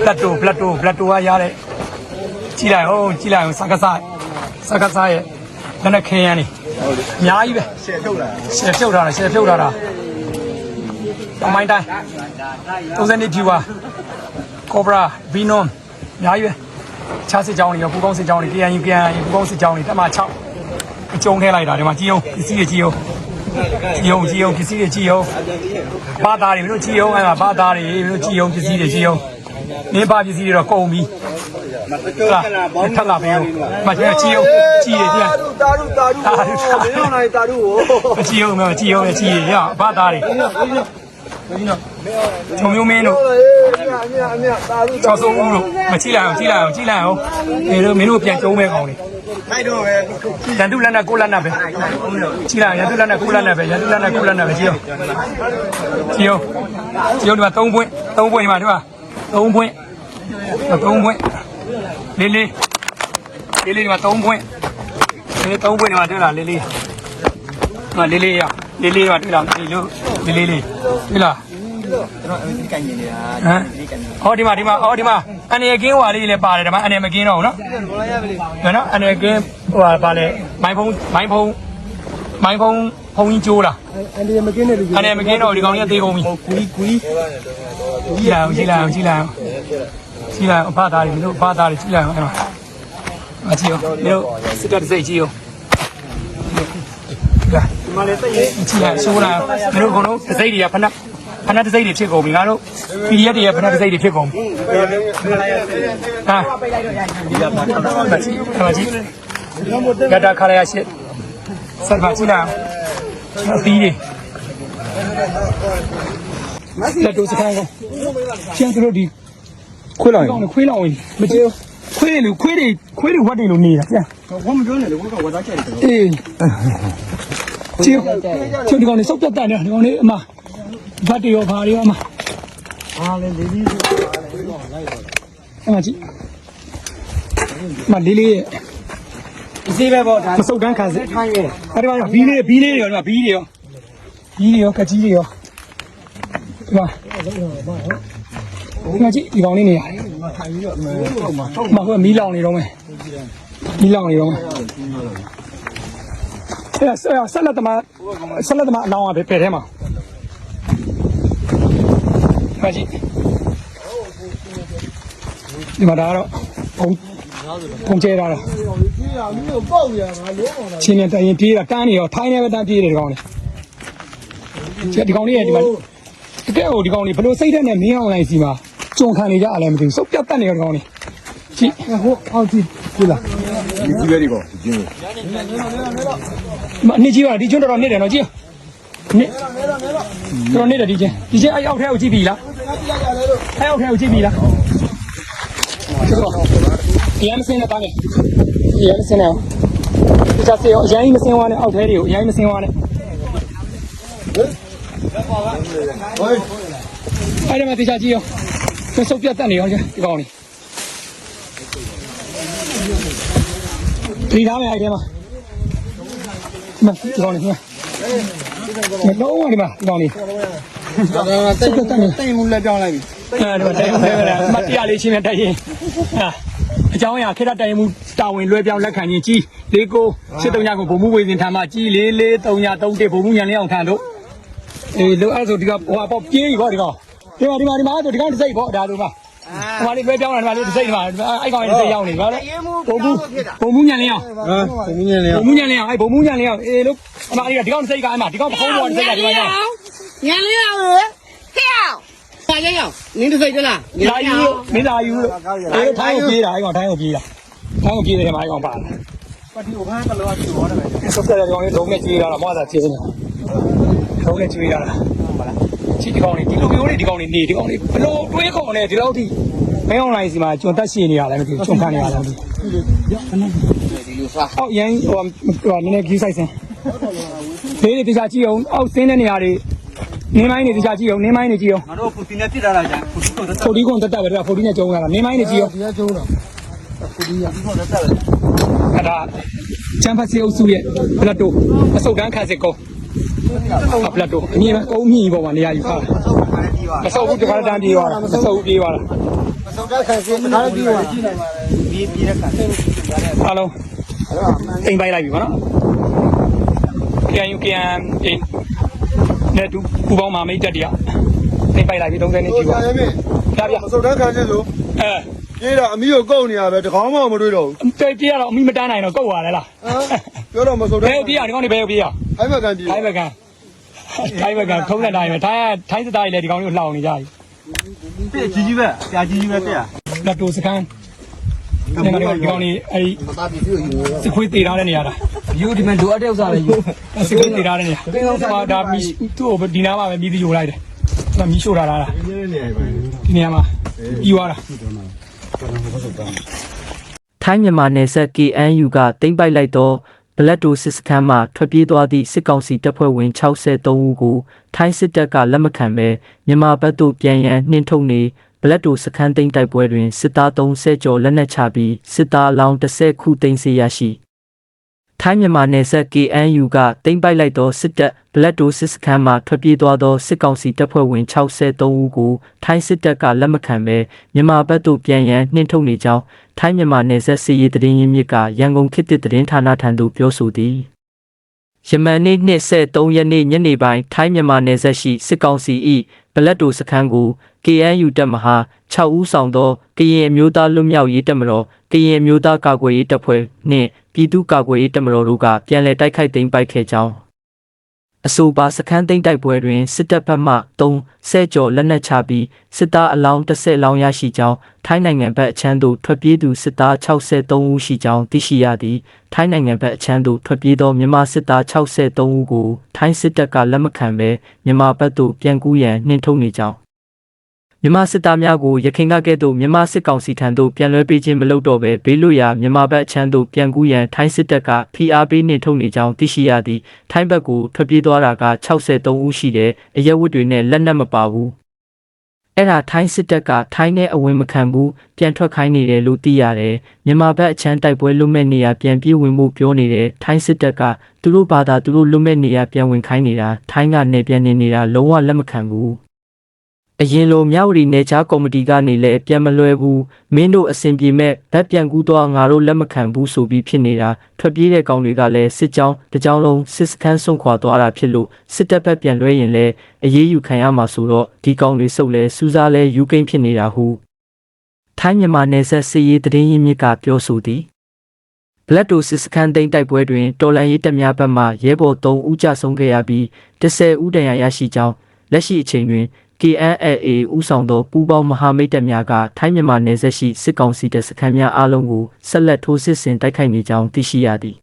ဘလက်တိုဘလက်တိုဘလက်တိုကရတဲ့ကြည့်လိုက်ဟုတ်ကြည့်လိုက်အောင်စကားစားစကားစားရဲ့လက်နဲ့ခင်းရန်နေအများကြီးပဲရှယ်ထုတ်လာရှယ်ဖြုတ်ထားတာရှယ်ဖြုတ်ထားတာအမိုင်းတိုင်း30နှစ်ဖြူပါကောဘရာဘီနွန်အများကြီးပဲခြားစစ်ကြောင်းတွေရောပူပေါင်းစစ်ကြောင်းတွေ KNU KNU ပူပေါင်းစစ်ကြောင်းတွေတက်မှ6အကျုံထဲလိုက်တာဒီမှာကြည့်အောင်ပစ္စည်းတွေကြည့်အောင်ကြည့်အောင်ကြည့်အောင်ပစ္စည်းတွေကြည့်အောင်ဘာသားတွေမင်းတို့ကြည့်အောင်အဲ့မှာဘာသားတွေမင်းတို့ကြည့်အောင်ပစ္စည်းတွေကြည့်အောင် မင်းဘာပစ္စည်းတွေတော့ကုန်ပြီဟုတ်လားထပ်လာပြီမကျကြည့်အောင်ကြည့်ရကြည့်တာရုတာရုတာရုမင်းအောင်လိုက်တာရုကိုမကြည့်အောင်မကြည့်အောင်ကြည့်ရဘာသားတွေချုံမျိုးမင်းတို့ဟေးအမြအမြအမြတာရုကျောက်စုံဦးတို့မကြည့်လိုက်အောင်ကြည့်လိုက်အောင်ကြည့်လိုက်အောင်မင်းတို့မင်းတို့ပြန်ကျုံးမဲ့ကောင်တွေထိုက်တော့ပဲရန်သူလက်နဲ့ကိုလက်နဲ့ပဲကြည့်လိုက်ရန်သူလက်နဲ့ကိုလက်နဲ့ပဲရန်သူလက်နဲ့ကိုလက်နဲ့ပဲကြည့်အောင်ကြည့်အောင်ကြည့်အောင်ဒီမှာ3ပွင့်3ပွင့်ဒီမှာဒီမှာ 3ပွင့်3ပွင့်လေးလေးလေးလေးဒီမှာ3ပွင့်လေး3ပွင့်ဒီမှာတွေ့လားလေးလေးဒီမှာလေးလေးရလေးလေးဒီမှာတွေ့လားဒီလိုလေးလေးလေးတွေ့လားကျွန်တော်အမေကန်နေနေတာဟမ်ဟောဒီမှာဒီမှာဟောဒီမှာအနေကင်းဟွာလေးလည်းပါတယ်ဒီမှာအနေမကင်းတော့ဘူးနော်ဘောလာရပါလေဒါနော်အနေကင်းဟိုဟာပါလေမိုင်းဖုံးမိုင်းဖုံးမိုင်းဖုံး ဖုံးကြီးကျိုးလားအန်ဒီမကင်းတဲ့လူအနေမကင်းတော့ဒီကောင်ကြီးသေးကုန်ပြီကူီကူီကြည့်လိုက်အောင်ကြည့်လိုက်အောင်ကြည့်လိုက်အောင်ကြည့်လိုက်အောင်အဖသားတွေမင်းတို့အဖသားတွေကြည့်လိုက်အောင်အဲ့မှာအကြည့်အောင်မင်းတို့စစ်တပ်စိတ်ကြည့်အောင်ကြည့်ဒီမှာလေတက်ရေးကြည့်လိုက်ရှိုးလိုက်မင်းတို့အကုန်လုံးစိတ်တွေကဖနက်ဖနက်စိတ်တွေဖြစ်ကုန်ပြီငါတို့ PDF တွေရဲ့ဖနက်စိတ်တွေဖြစ်ကုန်ပြီဟာဒီကမှာခကြည့်ခကြည့်ဂတာခရရရှိဆက်ပါကြည့်လိုက် အောင်အသီးတွေလက်တို့စခိုင်းကောကျန်တို့ဒီခွေးလောင်ကောင်းခွေးလောင်ဝင်မကြည့်ခွေးတွေလူခွေးတွေခွေးတွေဝတ်တွေလို့နေတာကျန်ဝမ်းမပြောနဲ့လေဝက်ကဝတ်သားချက်တယ်အေးကြည့်ကျဒီကောင်လေးစောက်ပြတ်တယ်ဒီကောင်လေးအမဘတ်တွေရောဘာတွေရောအမအားလေလေးလေးအမကြည့်မလေးလေးရဲ့ အစီပဲပေါ့ဒါမစုတ်တန်းခံစစ်ထိုင်းရဲ့အဲ့ဒီမှာဘီးလေးဘီးလေးတွေရောဒီမှာဘီးတွေရောဘီးတွေရောကကြီးတွေရောဒီမှာဒီမှာကြည့်ဒီကောင်လေးနေရတယ်ထိုင်ပြီးတော့ဟုတ်မှာမဟုတ်မီးလောင်နေတော့မယ်မီးလောင်နေတော့မယ်အဲ့ဆက်ဆက်လက်သမားဆက်လက်သမားအလောင်းကပဲဖယ်ထဲမှာမကြည့်ဒီမှာဒါကတော့ ပုံပုံကျဲတာလားကြီးရမြို့ပေါက်ရမှာလုံးအောင်ချင်းနဲ့တရင်ပြေးတာတန်းနေရောထိုင်းနေပဲတန်းပြေးတယ်ဒီကောင်လေးဒီကောင်လေးရဲ့ဒီမှာတကယ်ဟိုဒီကောင်လေးဘလို့စိတ်ဓာတ်နဲ့မင်းအောင်လိုက်စီမှာကြုံခံနေကြအလဲမသိဘူးစုပ်ပြတ်တက်နေရောဒီကောင်လေးကြည့်ဟိုအောက်ကြည့်ကြည့်လားဒီကြီးပဲဒီကောင်ဒီကျင်းမနှစ်ကြီးပါဒီကျွန်းတော်တော်နှစ်တယ်နော်ကြည့်နှစ်တော်နှစ်တယ်ဒီချင်းဒီချင်းအဲ့အောက်ထဲကိုကြည့်ပြီလားအဲ့အောက်ထဲကိုကြည့်ပြီလား ဒီရမ်းစင်းနေတာလေဒီရမ်းစင်းနေအောင်ဒီချက်စေရောအရင်မစင်းသွားနဲ့အောက်ထဲတွေကိုအရင်မစင်းသွားနဲ့ဟိုအဲ့ဒီမှာတေချာကြည့်ရောသူစုပ်ပြတ်တက်နေရောဒီကောင်လေးဒီသားမယ်အဲ့ဒီမှာမဒီကောင်လေးမလုံးဝဒီမှာဒီကောင်လေးဒါကတိတ်တိတ်မှုလက်ပြောင်းလိုက်ပြီအဲ့ဒီမှာတိုင်ဖဲရမတရားလေးချင်းနဲ့တိုင်ရင်ဟာ အကြောင်းအရာခေတ္တတိုင်မှုတာဝန်လွှဲပြောင်းလက်ခံခြင်းကြီးလေးကိုစစ်တုံညာကိုဗိုလ်မှုဝေစဉ်ထံမှာကြီးလေးလေးတုံညာတုံတစ်ဗိုလ်မှုညံလေးအောင်ထံတို့အေးလို့အဲ့ဆိုဒီကဟိုအပေါ့ပြေးပြီပေါ့ဒီကောင်ဒီမှာဒီမှာဒီမှာဆိုဒီကောင်တစ်စိတ်ပေါ့ဒါလိုပါဟိုမှာလေးလွှဲပြောင်းလာဒီမှာလေးတစ်စိတ်ဒီမှာအဲ့ကောင်တစ်စိတ်ရောက်နေပါလေဗိုလ်မှုဗိုလ်မှုညံလေးအောင်ဟာကိုမြင်နေဗိုလ်မှုညံလေးအောင်အဲ့ဗိုလ်မှုညံလေးအောင်အေးလို့အမလေးကဒီကောင်တစ်စိတ်ကအမဒီကောင်ပခုံးပေါ်တစ်စိတ်ကဒီမှာရောက် ပါရရအောင်နင်းတစ်စိတ်တလားမလာယူမင်းလာယူလို့အဲထိုင်းကိုပြေးတာအဲကောင်ထိုင်းကိုပြေးတာထိုင်းကိုပြေးတယ်ထဲမှာအဲကောင်ပါလာပတ်ဒီကိုဘာကလောကကျော်ရတယ်ပဲဆက်ကြရကောင်လေးဒုံနဲ့ကျွေးရတာမဟုတ်တာချင်းနေဒုံနဲ့ကျွေးရတာဟုတ်လားချစ်ဒီကောင်လေးဒီလိုမျိုးတွေဒီကောင်လေးနေဒီကောင်လေးဘလို့တွေးကောင်နဲ့ဒီလောက်ထိမင်း online စီမှာကျွန်တက်ရှင်နေရလဲမသိဘူးကျွန်ခံနေရလဲမသိဘူးဒီလိုစားဟောရန်ဟိုနည်းနည်းကြီးဆိုင်စင်ဖေးတွေတခြားကြည့်အောင်အောက်ဆင်းတဲ့နေရာတွေ နေမိုင်းတွေတခြားကြည့်အောင်နေမိုင်းတွေကြည့်အောင်ငါတို့ပူတင်နဲ့ပြစ်ထားတာကြာပူတင်ကိုတက်ဖိုဒီကွန်တက်တက်ပဲဒါဖိုဒီနဲ့ကျုံလာတာနေမိုင်းတွေကြည့်အောင်ဒီကကျုံးတာပူတင်ကဒီကိုတက်တယ်အဲ့ဒါချမ်ဖတ်စီအုပ်စုရဲ့ဘလက်တိုအစုတ်တန်းခါစစ်ကောအပလက်တော့အမြင်ကုန်းမြီပေါ်မှာနေရာယူခါမဆောက်ဘူးတခါတန်းပြေးသွားတာမဆောက်ဘူးပြေးသွားတာဆောက်တဲ့ခံစီတခါလေးပြီးသွားပြီးပြီးတဲ့ခံစီအားလုံးတိမ်ပိုက်လိုက်ပြီဗောနော်ပြန်ယူပြန်အေး နဲ့တူပူပေါင်းမာမိတ်တက်တရတိမ်ပိုက်လိုက်ပြီ30နှစ်ကြီးပါရဲမင်းပြပြမဆောက်တဲ့ခံစီဆိုအဲပြေးတာအမီကိုကုတ်နေရပဲတကောင်းမှမတွေ့တော့ဘူးတေးပြေးရတော့အမိမတန်းနိုင်တော့ကုတ်ရတယ်လားပြောတော့မဆောက်ဘတဲ့ယ်ပြေးရဒီကောင်တွေဘယ်ပြေးရအဲ့ဘက်ကန်ပြေးထိုင်းဘက်ကထိုင်းဘက်ကထုံးတဲ့တိုင်းပဲထိုင်းထိုင်းစတိုင်းလည်းဒီကောင်လေးကိုလှောင်နေကြပြီပြကြီးကြီးပဲပြကြီးကြီးပဲပြလက်တူစကန်ဒီကောင်လေးဒီကောင်လေးအဲဒီစခွေးတေထားတဲ့နေရာလား ယူဒီမှာလိုအပ်တဲ့ဥစ္စာပဲယူစခွေးတေထားတဲ့နေရာဟောဒါမီသူ့ကိုဒီနားမှာပဲမီးပြီးယူလိုက်တယ်သူကမီးရှို့ထားတာလားဒီနေရာမှာပြီးသွားတာထိုင်းမြန်မာနယ်စပ် KNU ကတင်ပိုက်လိုက်သောဘလက်တိုစစ်စခန်းမှထွက်ပြေးသွားသည့်စစ်ကောင်စီတပ်ဖွဲ့ဝင်63ဦးကိုထိုင်းစစ်တပ်ကလက်မခံဘဲမြန်မာဘက်သို့ပြန်ရန်နှင်ထုတ်နေဘလက်တိုစခန်းသိမ်းတိုက်ပွဲတွင်စစ်သား30ကျော်လက်နက်ချပြီးစစ်သားအလောင်း30ခုသိမ်းဆည်းရရှိ ထိုင်းမြန်မာနယ်စပ် KNU ကတင်ပိုက်လိုက်သောစစ်တပ်ဘလက်တိုစစ်စခန်းမှထွက်ပြေးသွားသောစစ်ကောင်စီတပ်ဖွဲ့ဝင်63ဦးကိုထိုင်းစစ်တပ်ကလက်မခံဘဲမြန်မာဘက်သို့ပြန်ရန်နှင်ထုတ်နေကြောင်းထိုင်းမြန်မာနယ်စပ်စီရေးတရင်ရင်းမြစ်ကရန်ကုန်ခေတ်သစ်သတင်းဌာနထံသို့ပြောဆိုသည် ယမန်နေ့23ရက်နေ့ညနေပိုင်းထိုင်းမြန်မာနယ်စပ်ရှိစစ်ကောင်စီ၏ဘလက်တိုစခန်းကို KNU တပ်မဟာ6ဦးဆောင်သောကရင်အမျိုးသားလွတ်မြောက်ရေးတပ်မတော်ကရင်အမျိုးသားကာကွယ်ရေးတပ်ဖွဲ့နှင့်ပြည်သူ့ကာကွယ်ရေးတပ်မတော်တို့ကပြန်လည်တိုက်ခိုက်သိမ်းပိုက်ခဲ့ကြောင်း အဆိုပါစခန်းသိမ်းတိုက်ပွဲတွင်စစ်တပ်ဘက်မှ3ဆဲကျော်လက်နက်ချပြီးစစ်သားအလောင်း10လောင်းရရှိကြောင်းထိုင်းနိုင်ငံဘက်အချမ်းသို့ထွက်ပြေးသူစစ်သား63ဦးရှိကြောင်းသိရှိရသည်ထိုင်းနိုင်ငံဘက်အချမ်းသို့ထွက်ပြေးသောမြန်မာစစ်သား63ဦးကိုထိုင်းစစ်တပ်ကလက်မခံဘဲမြန်မာဘက်သို့ပြန်ကူးရန်နှင်ထုတ်နေကြောင်း မြန်မာစစ်သားများကိုရခိုင်ကကဲ့သို့မြန်မာစစ်ကောင်စီထံသို့ပြန်လွှဲပေးခြင်းမလုပ်တော့ဘဲဘေးလွတ်ရာမြန်မာဘက်အချမ်းသို့ပြန်ကူးရန်ထိုင်းစစ်တပ်ကဖိအားပေးနှင်ထုတ်နေကြောင်းသိရှိရသည်ထိုင်းဘက်ကိုထွက်ပြေးသွားတာက63ဦးရှိတယ်အရက်ဝတ်တွေနဲ့လက်နက်မပါဘူးအဲ့ဒါထိုင်းစစ်တပ်ကထိုင်းနဲ့အဝင်မခံဘူးပြန်ထွက်ခိုင်းနေတယ်လို့သိရတယ်မြန်မာဘက်အချမ်းတိုက်ပွဲလွတ်မဲ့နေရပြန်ပြေးဝင်မှုပြောနေတယ်ထိုင်းစစ်တပ်ကသူတို့ဘာသာသူတို့လွတ်မဲ့နေရပြန်ဝင်ခိုင်းနေတာထိုင်းကနေပြန်နေနေတာလုံးဝလက်မခံဘူး အရင်လိုမြောက်ရီနေချာကော်မတီကနေလည်းပြန်မလွယ်ဘူးမင်းတို့အဆင်ပြေမဲ့ဗတ်ပြန်ကူးတော့ငါတို့လက်မခံဘူးဆိုပြီးဖြစ်နေတာထွက်ပြေးတဲ့ကောင်တွေကလည်းစစ်ကြောင်းတစ်ကြောင်းလုံးစစ်စခန်းဆုံးခွာသွားတာဖြစ်လို့စစ်တပ်ဘက်ပြန်လွှဲရင်လည်းအရေးယူခံရမှာဆိုတော့ဒီကောင်တွေစုပ်လဲစူးစားလဲယူကိန်းဖြစ်နေတာဟုထိုင်းမြန်မာနယ်စပ်စစ်ရေးတရင်ရင်းမြစ်ကပြောဆိုသည်ဘလက်တိုစစ်စခန်းသိမ်းတိုက်ပွဲတွင်တော်လန်ရေးတပ်များဘက်မှရဲဘော်3ဦးကြဆုံးခဲ့ရပြီး10ဦးဒဏ်ရာရရှိကြောင်းလက်ရှိအချိန်တွင် KNLA ဦးဆောင်သောပူးပေါင်းမဟာမိတ်တပ်များကထိုင်းမြန်မာနယ်စပ်ရှိစစ်ကောင်စီတပ်စခန်းများအားလုံးကိုဆက်လက်ထိုးစစ်ဆင်တိုက်ခိုက်နေကြောင်းသိရှိရသည်